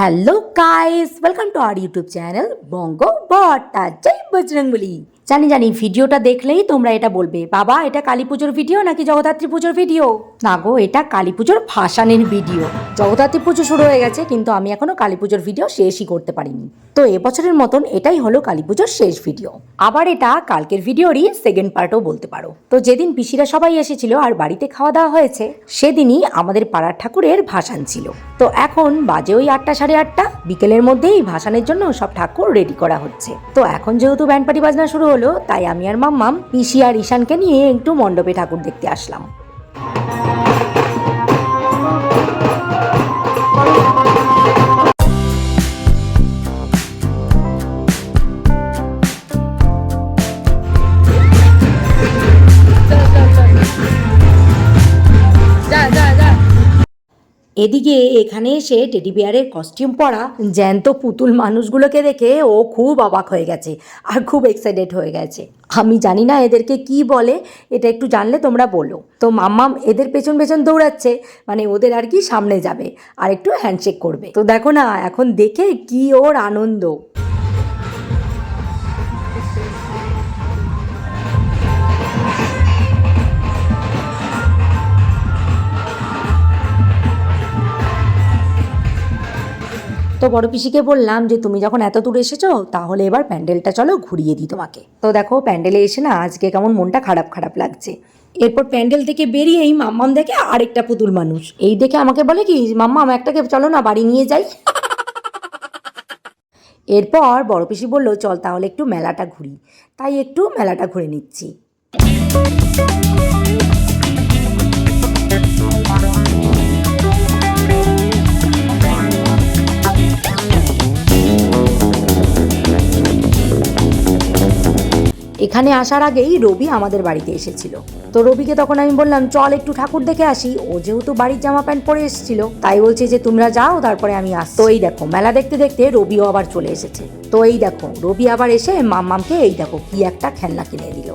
Hello guys welcome to our YouTube channel ബോങ്കോ ബോട്ട ജയ് ബജ്രംഗ് জানি জানি, ভিডিওটা দেখলেই তোমরা এটা বলবে। বাবা, এটা কালী পুজোর ভিডিও নাকি জগদ্ধাত্রী পুজোর ভিডিও? না গো, এটা কালী পুজোর ভাসানের ভিডিও। জগদ্ধাত্রী পুজো শুরু হয়ে গেছে, কিন্তু আমি এখনও কালী পুজোর ভিডিও শেষই করতে পারিনি। তো এবছরের মতন এটাই হলো কালী পুজোর শেষ ভিডিও। আবার এটা কালকের ভিডিওরই সেকেন্ড পার্টও বলতে পারো। তো যেদিন পিসিরা সবাই এসেছিল আর বাড়িতে খাওয়া দাওয়া হয়েছে, সেদিনই আমাদের পাড়ার ঠাকুরের ভাসান ছিল। তো এখন বাজে ওই আটটা সাড়ে আটটা, বিকেলের মধ্যেই ভাসানের জন্য সব ঠাকুর রেডি করা হচ্ছে। তো এখন যেহেতু ব্যান্ড পার্টি বাজনা শুরু হলো তাই আমি আর মাম্মাম পিসি আর ঈশানকে নিয়ে একটু মণ্ডপে ঠাকুর দেখতে আসলাম। এদিকে এখানে এসে টেডি বিয়ারের কস্টিউম পরা জ্যান্ত পুতুল মানুষগুলোকে দেখে ও খুব অবাক হয়ে গেছে আর খুব এক্সাইটেড হয়ে গেছে। আমি জানি না এদেরকে কি বলে, এটা একটু জানলে তোমরা বলো। তো মাম্মাম এদের পেছন পেছন দৌড়াচ্ছে মানে ওদের আর কি সামনে যাবে, আর একটু হ্যান্ডশেক করবে। তো দেখো না, এখন দেখে কি ওর আনন্দ। তো বড় পিসিকে বললাম যে, তুমি যখন এত দূর এসেছ, তাহলে এবার প্যান্ডেলটা চলো ঘুরিয়ে দিই তোমাকে। তো দেখো, প্যান্ডেলে এসে না, আজকে কেমন মনটা খারাপ খারাপ লাগছে। এরপর প্যান্ডেল থেকে বেরিয়েই মাম্মাম দেখে আরেকটা পুতুল মানুষ। এই দেখে আমাকে বলে কি মাম্মা মাম্মাম, একটাকে চলো না, বাড়ি নিয়ে যাই। এরপর বড় পিসি বলল, চল তাহলে একটু মেলাটা ঘুরি। তাই একটু মেলাটা ঘুরে নিচ্ছি। এখানে আসার আগেই রবি আমাদের বাড়িতে এসেছিল। তো রবিকে তখন আমি বললাম, চল একটু ঠাকুর দেখে আসি। ও যেহেতু বাড়ির জামা প্যান্ট পরে এসেছিল, তাই বলছে যে, তোমরা যাও, তারপরে আমি আস তো এই দেখো, মেলা দেখতে দেখতে রবিও আবার চলে এসেছে। তো এই দেখো, রবি আবার এসে মাম্মামকে, এই দেখো, কি একটা খেলনা কিনে দিল।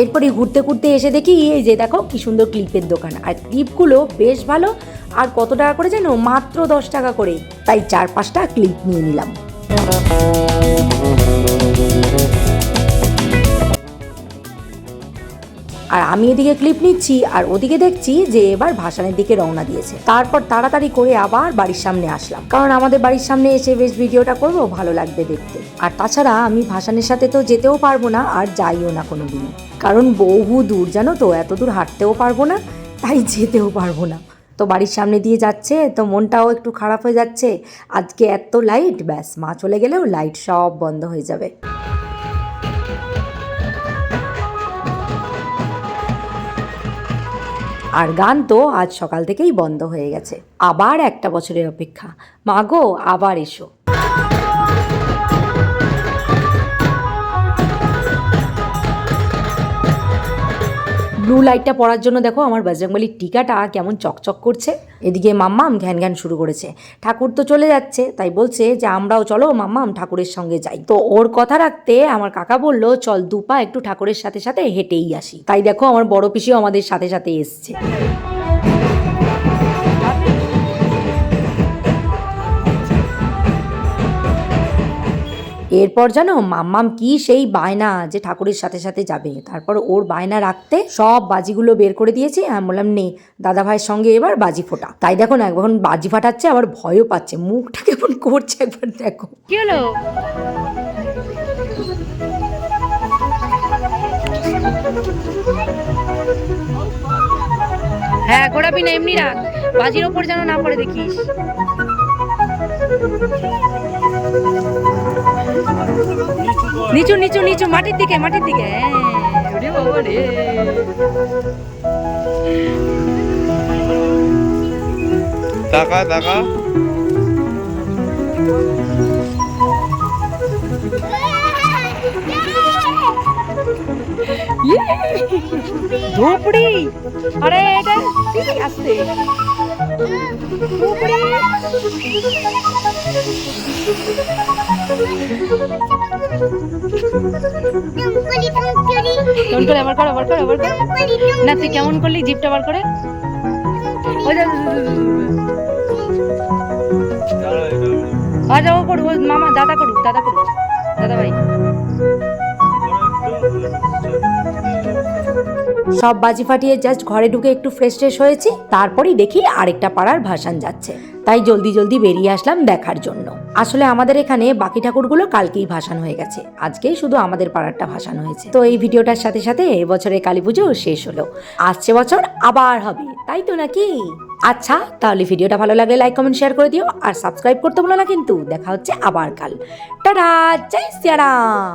এরপরে ঘুরতে ঘুরতে এসে দেখি, এই যে দেখো, কি সুন্দর ক্লিপের দোকান। আর ক্লিপগুলো বেশ ভালো, আর কত টাকা করে জানো? মাত্র দশ টাকা করে তাই চার পাঁচটা ক্লিপ নিয়ে নিলাম। আর আমি এদিকে ক্লিপ নিচ্ছি আর ওদিকে দেখছি যে এবার ভাসানের দিকে রওনা দিয়েছে। তারপর তাড়াতাড়ি করে আবার বাড়ির সামনে আসলাম। কারণ আমাদের বাড়ির সামনে এসে বেশ ভিডিওটা করব, ভালো লাগবে দেখতে। আর তাছাড়া আমি ভাসানের সাথে তো যেতেও পারব না আর যাইও না কোনো দিন কারণ বহু দূর জানো তো, এত দূর হাঁটতেও পারব না, তাই যেতেও পারব না। তো বাড়ির সামনে দিয়ে যাচ্ছে, তো মনটাও একটু খারাপ হয়ে যাচ্ছে। আজকে এত লাইট ব্যাস মা চলে গেলেও লাইট সব বন্ধ হয়ে যাবে। আর গান তো আজ সকাল থেকেই বন্ধ হয়ে গেছে। আবার একটা বছরের অপেক্ষা। মাগো আবার এসো। ব্লু লাইটটা পড়ার জন্য দেখো আমার বজরংবলির টিকাটা কেমন চকচক করছে। এদিকে মাম্মাম ঘ্যান ঘ্যান শুরু করেছে। ঠাকুর তো চলে যাচ্ছে, তাই বলছে যে আমরাও চলো মাম্মাম ঠাকুরের সঙ্গে যাই। তো ওর কথা রাখতে আমার কাকা বলল, চল দুপা একটু ঠাকুরের সাথে সাথে হেঁটেই আসি। তাই দেখো আমার বড় পিসিও আমাদের সাথে সাথে এসছে। এরপর জানো মাম্মাম কি সেই বায়না যে ঠাকুরের সাথে সাথে যাবে। তারপর ওর বায়না রাখতে সব বাজিগুলো বের করে দিয়েছি আমি বললাম নে, দাদা ভাইয়ের সঙ্গে এবার বাজি ফোটা। তাই দেখো না, এখন বাজি ফাটাচ্ছে, আবার ভয়ও পাচ্ছে, মুখটা কেমন করছে একবার দেখো। কি হলো? হ্যাঁ ঘোরাবি না, এমনি রাখ। বাজির ওপর যেন না পড়ে দেখিস। নিচু নিচু নিচু মাটির দিকে মাটির দিকে। টাকা টাকা ধুপড়ি আরে এটা আসতে ধুপড়ি কেমন করে আবার করো আবার করো আবার করো না, তুই কেমন করলি? জিপটা আবার করে। ওই। আচ্ছা ও করু মামা, দাদা করুক দাদা করুক। দাদা ভাই। সব বাজি ফাটিয়ে জাস্ট ঘরে ঢুকে একটু ফ্রেশ ট্রেশ হয়েছি, তারপরেই দেখি আরেকটা পাড়ার ভাসান যাচ্ছে। তাই জলদি জলদি বেরিয়ে আসলাম দেখার জন্য। আসলে আমাদের এখানে বাকি ঠাকুরগুলো কালকেই ভাসান হয়ে গেছে। আজকেই শুধু আমাদের পাড়ারটা ভাসান হয়েছে। তো এই ভিডিওটার সাথে সাথে এবছরের কালী পুজো শেষ হলো। আসছে বছর আবার হবে, তাই তো নাকি? আচ্ছা তাহলে ভিডিওটা ভালো লাগলে লাইক কমেন্ট শেয়ার করে দিও আর সাবস্ক্রাইব করতে বলো না কিন্তু। দেখা হচ্ছে আবার কাল। টাটা, জয় সিয়ারাম